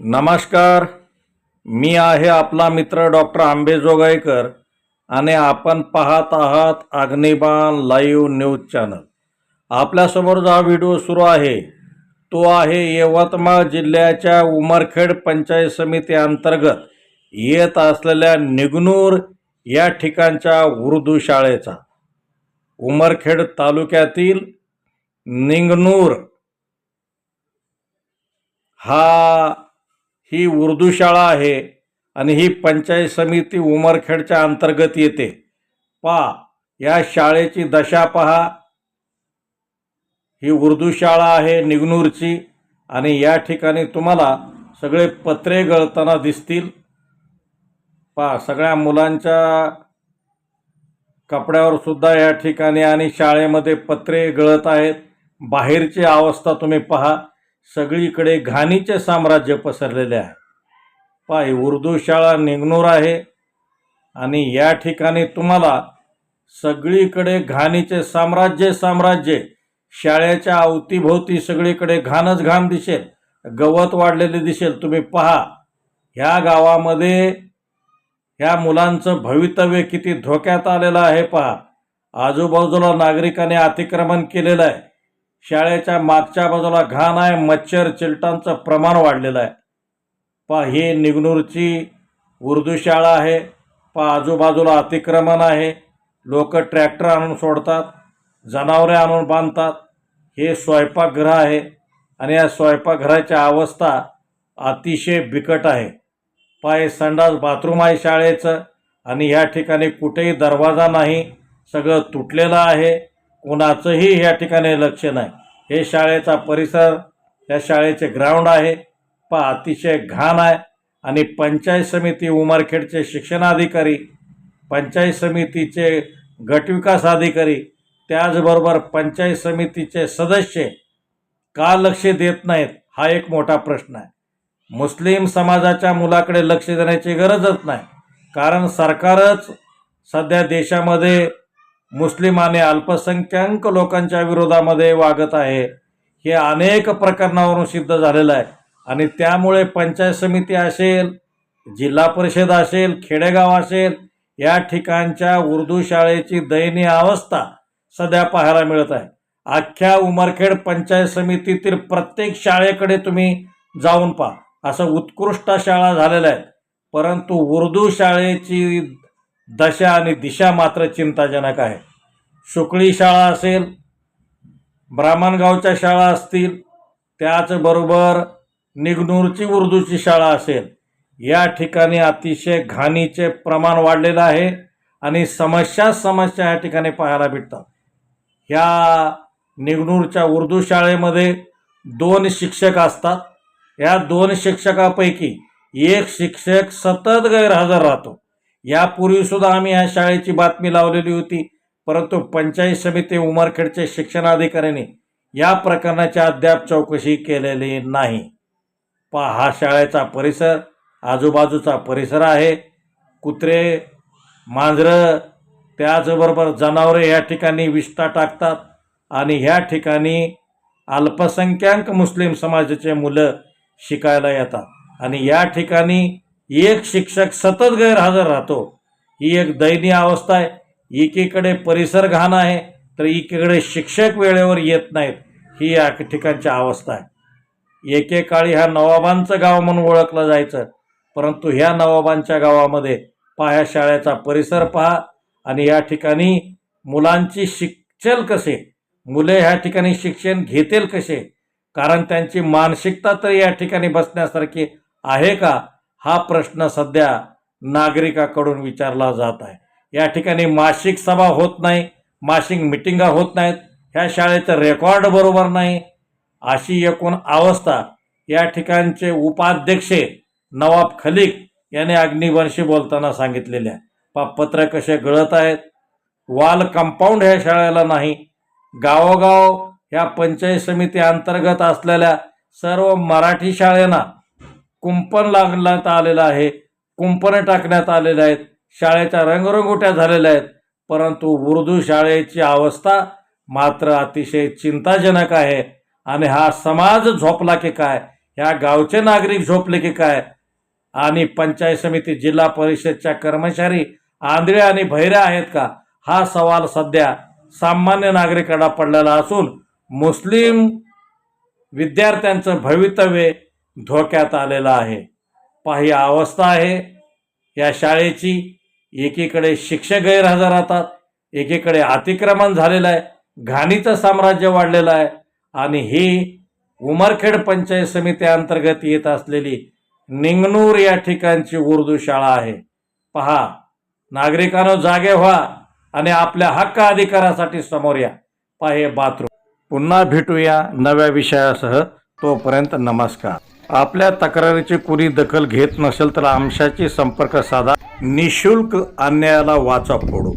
नमस्कार. मी आहे आपला मित्र डॉक्टर आंबेजोगाईकर आणि आपण पाहत आहात अग्निबाण लाईव्ह न्यूज चॅनल. आपल्यासमोर जो हा व्हिडिओ सुरू आहे तो आहे यवतमाळ जिल्ह्याच्या उमरखेड पंचायत समिती अंतर्गत येत असलेल्या निगनूर या ठिकाणच्या उर्दू शाळेचा. उमरखेड तालुक्यातील निंगनूर हा ही उर्दू शाळा आहे आणि ही पंचायत समिती उमरखेडच्या अंतर्गत येते. पहा या शाळेची दशा पहा. ही उर्दू शाळा आहे निगनूरची आणि या ठिकाणी तुम्हाला सगळे पत्रे गळताना दिसतील. पहा सगळ्या मुलांच्या कपड्यावर सुद्धा या ठिकाणी आणि शाळेमध्ये पत्रे गळत आहेत. बाहेरची अवस्था तुम्ही पहा. सगळीकडे घाणीचे साम्राज्य पसरलेले आहे. पाय उर्दू शाळा निगनूर आहे आणि या ठिकाणी तुम्हाला सगळीकडे घाणीचे साम्राज्य साम्राज्य. शाळेच्या अवतीभोवती सगळीकडे घाणच घाण दिसेल. गवत वाढलेले दिसेल. तुम्ही पहा ह्या गावामध्ये ह्या मुलांचं भवितव्य किती धोक्यात आलेलं आहे पहा. आजूबाजूला नागरिकांनी अतिक्रमण केलेलं आहे. शाळेच्या मागच्या बाजूला घाण आहे मच्छर चिलटांचं प्रमाण वाढलेलं आहे. पा ही निगनूरची उर्दू शाळा आहे पा आजूबाजूला अतिक्रमण आहे. लोक ट्रॅक्टर आणून सोडतात जनावरे आणून बांधतात. हे स्वयंपाकगृह आहे आणि या स्वयंपाकघराच्या अवस्था अतिशय बिकट आहे. पाय हे संडास बाथरूम आहे शाळेचं आणि ह्या ठिकाणी कुठेही दरवाजा नाही सगळं तुटलेलं आहे. कोणाचंही या ठिकाणी लक्ष नाही. हे शाळेचा परिसर या शाळेचे ग्राउंड आहे. पहा अतिशय घाण आहे. आणि पंचायत समिती उमरखेडचे शिक्षणाधिकारी पंचायत समितीचे गटविकास अधिकारी त्याचबरोबर पंचायत समितीचे सदस्य का लक्ष देत नाहीत हा एक मोठा प्रश्न आहे. मुस्लिम समाजाच्या मुलाकडे लक्ष देण्याची गरजच नाही. कारण सरकारच सध्या देशामध्ये मुस्लिम आणि अल्पसंख्याक लोकांच्या विरोधामध्ये वागत आहे. हे अनेक प्रकरणावरून सिद्ध झालेलं आहे. आणि त्यामुळे पंचायत समिती असेल जिल्हा परिषद असेल खेडेगाव असेल या ठिकाणच्या उर्दू शाळेची दयनीय अवस्था सध्या पाहायला मिळत आहे. अख्ख्या उमरखेड पंचायत समितीतील प्रत्येक शाळेकडे तुम्ही जाऊन पहा. असं उत्कृष्ट शाळा झालेल्या आहेत. परंतु उर्दू शाळेची दशा आणि दिशा मात्र चिंताजनक आहे. शुक्ली शाळा असेल ब्राह्मणगावच्या शाळा असतील त्याचबरोबर निगनूरची उर्दूची शाळा असेल. या ठिकाणी अतिशय घाणीचे प्रमाण वाढलेलं आहे आणि समस्या समस्या या ठिकाणी पाहायला भेटतात. ह्या निगनूरच्या उर्दू शाळेमध्ये दोन शिक्षक असतात. या दोन शिक्षकापैकी एक शिक्षक सतत गैरहजर राहतो. यापूर्वीसुद्धा आम्ही ह्या शाळेची बातमी लावलेली होती. परंतु पंचायत समिती उमरखेडचे शिक्षणाधिकाऱ्यांनी या प्रकरणाची अद्याप चौकशी केलेली नाही. पहा हा शाळेचा परिसर आजूबाजूचा परिसर आहे. कुत्रे मांजरं त्याचबरोबर जनावरे या ठिकाणी विष्ठा टाकतात आणि ह्या ठिकाणी अल्पसंख्याक मुस्लिम समाजाचे मुलं शिकायला येतात. आणि या ठिकाणी एक शिक्षक सतत गैरहजर राहतो. ही एक दयनीय अवस्था आहे. एकीकडे परिसर घाण आहे तर एकीकडे शिक्षक वेळेवर येत नाहीत. ही या ठिकाणची अवस्था आहे. एकेकाळी ह्या नवाबांचं गाव म्हणून ओळखलं जायचं परंतु ह्या नवाबांच्या गावामध्ये पहा शाळेचा परिसर पहा आणि या ठिकाणी मुलांची शिक्षल कसे? मुले ह्या ठिकाणी शिक्षण घेतील कसे? कारण त्यांची मानसिकता तर या ठिकाणी बसण्यासारखी आहे का? हा प्रश्न सध्या नागरिकाकडून विचारला जात आहे. या ठिकाणी मासिक सभा होत नाही मासिक मिटिंगा होत नाहीत ह्या शाळेचं रेकॉर्ड बरोबर नाही. अशी एकूण अवस्था या ठिकाणचे उपाध्यक्ष नवाब खलिक याने अग्निवंशी बोलताना सांगितलेले आहे. पा पत्र कसे गळत आहेत? वाल कंपाऊंड ह्या शाळेला नाही. गावोगाव ह्या पंचायत समिती अंतर्गत असलेल्या सर्व मराठी शाळेना कुंपण लागण्यात आलेलं आहे. कुंपणं टाकण्यात आलेले आहेत. शाळेच्या रंगरंगोट्या झालेल्या आहेत. परंतु उर्दू शाळेची अवस्था मात्र अतिशय चिंताजनक आहे. आणि हा समाज झोपला की काय? ह्या गावचे नागरिक झोपले की काय? आणि पंचायत समिती जिल्हा परिषदच्या कर्मचारी आंधळे आणि भैऱ्या आहेत का? हा सवाल सध्या सामान्य नागरिकांना पडलेला असून मुस्लिम विद्यार्थ्यांचं भवितव्य धोक्यात आलेला आहे. पाही अवस्था आहे. या शाळेची एकीकडे शिक्षक गैरहजर राहतात एकीकडे अतिक्रमण झालेलं आहे. घाणीचं साम्राज्य वाढलेलं आहे. आणि ही उमरखेड पंचायत समिती अंतर्गत येत असलेली निंगनूर या ठिकाणची उर्दू शाळा आहे. पहा नागरिकांनो जागे व्हा आणि आपल्या हक्क अधिकारासाठी समोर या. पाहे बाथरूम. पुन्हा भेटूया नव्या विषयासह. तोपर्यंत नमस्कार. आपल्या तक्रारीची कुणी दखल घेत नसेल तर आमच्याशी संपर्क साधा. निशुल्क अन्यायाला वाचा फोडू.